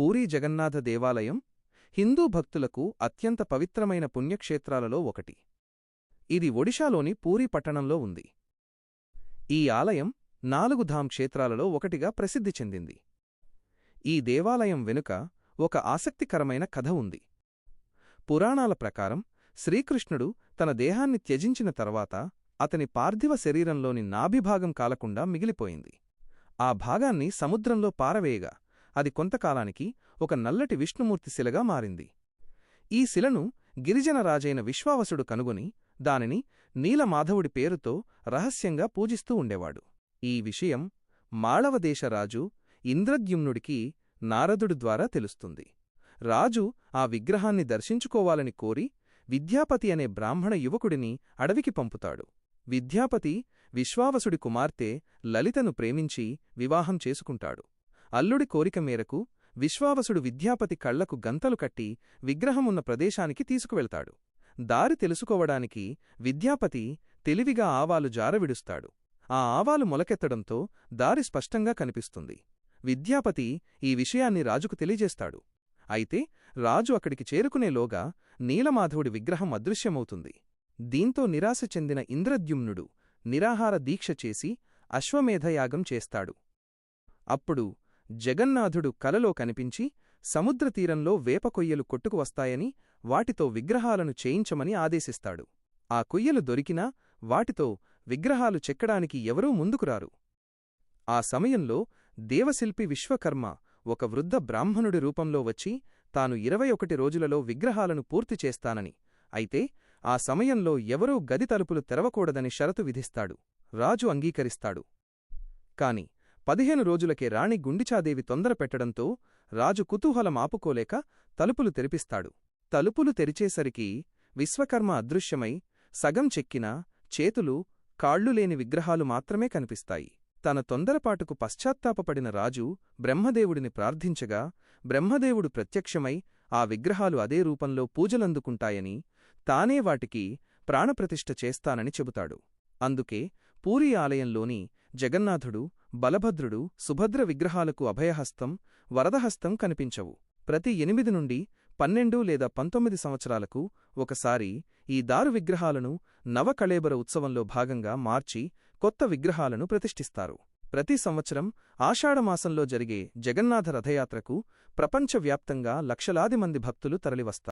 పూరీ జగన్నాథ దేవాలయం హిందూ భక్తులకు అత్యంత పవిత్రమైన పుణ్యక్షేత్రాలలో ఒకటి. ఇది ఒడిషాలోని పూరీ పట్టణంలో ఉంది. ఈ ఆలయం నాలుగు ధామ్ క్షేత్రాలలో ఒకటిగా ప్రసిద్ధి చెందింది. ఈ దేవాలయం వెనుక ఒక ఆసక్తికరమైన కథ ఉంది. పురాణాల ప్రకారం శ్రీకృష్ణుడు తన దేహాన్ని త్యజించిన తర్వాత అతని పార్థివ శరీరంలోని నాభిభాగం కాలకుండా మిగిలిపోయింది. ఆ భాగాన్ని సముద్రంలో పారవేయగా అది కొంతకాలానికి ఒక నల్లటి విష్ణుమూర్తి శిలగా మారింది. ఈ శిలను గిరిజన రాజైన విశ్వావసుడు కనుగొని దానిని నీలమాధవుడి పేరుతో రహస్యంగా పూజిస్తూ ఉండేవాడు. ఈ విషయం మాళవదేశరాజు ఇంద్రద్యుమ్నుడికి నారదుడి ద్వారా తెలుస్తుంది. రాజు ఆ విగ్రహాన్ని దర్శించుకోవాలని కోరి విద్యాపతి అనే బ్రాహ్మణ యువకుడిని అడవికి పంపుతాడు. విద్యాపతి విశ్వావసుడి కుమార్తె లలితను ప్రేమించి వివాహం చేసుకుంటాడు. అల్లుడి కోరిక మేరకు విశ్వావసుడు విద్యాపతి కళ్ళకు గంతలు కట్టి విగ్రహమున్న ప్రదేశానికి తీసుకువెళ్తాడు. దారి తెలుసుకోవడానికి విద్యాపతి తెలివిగా ఆవాలు జారవిడుస్తాడు. ఆ ఆవాలు మొలకెత్తడంతో దారి స్పష్టంగా కనిపిస్తుంది. విద్యాపతి ఈ విషయాన్ని రాజుకు తెలియజేస్తాడు. అయితే రాజు అక్కడికి చేరుకునేలోగా నీలమాధవుడి విగ్రహం అదృశ్యమవుతుంది. దీంతో నిరాశ చెందిన ఇంద్రద్యుమ్నుడు నిరాహార దీక్ష చేసి అశ్వమేధయాగం చేస్తాడు. అప్పుడు జగన్నాథుడు కలలో కనిపించి సముద్రతీరంలో వేపకొయ్యలు కొట్టుకు వస్తాయని వాటితో విగ్రహాలను చేయించమని ఆదేశిస్తాడు. ఆ కొయ్యలు దొరికినా వాటితో విగ్రహాలు చెక్కడానికి ఎవరూ ముందుకురారు. ఆ సమయంలో దేవశిల్పి విశ్వకర్మ ఒక వృద్ధ బ్రాహ్మణుడి రూపంలో వచ్చి తాను ఇరవై ఒకటి రోజులలో విగ్రహాలను పూర్తి చేస్తానని అయితే ఆ సమయంలో ఎవరూ గది తలుపులు తెరవకూడదని షరతు విధిస్తాడు. రాజు అంగీకరిస్తాడు. కాని పదిహేను రోజులకే రాణి గుండిచాదేవి తొందర పెట్టడంతో రాజు కుతూహలం ఆపుకోలేక తలుపులు తెరిపిస్తాడు. తలుపులు తెరిచేసరికి విశ్వకర్మ అదృశ్యమై సగం చెక్కిన చేతులు కాళ్ళు లేని విగ్రహాలు మాత్రమే కనిపిస్తాయి. తన తొందరపాటుకు పశ్చాత్తాపపడిన రాజు బ్రహ్మదేవుడిని ప్రార్థించగా బ్రహ్మదేవుడు ప్రత్యక్షమై ఆ విగ్రహాలు అదే రూపంలో పూజలందుకుంటాయని తానే వాటికి ప్రాణప్రతిష్ఠ చేస్తానని చెబుతాడు. అందుకే పూరీ ఆలయంలోని జగన్నాథుడు బలభద్రుడు సుభద్ర విగ్రహాలకు అభయహస్తం వరదహస్తం కనిపించవు. ప్రతి ఎనిమిది నుండి పన్నెండు లేదా పంతొమ్మిది సంవత్సరాలకు ఒకసారి ఈ దారు విగ్రహాలను నవకళేబర ఉత్సవంలో భాగంగా మార్చి కొత్త విగ్రహాలను ప్రతిష్ఠిస్తారు. ప్రతి సంవత్సరం ఆషాఢమాసంలో జరిగే జగన్నాథ రథయాత్రకు ప్రపంచవ్యాప్తంగా లక్షలాది మంది భక్తులు తరలివస్తారు.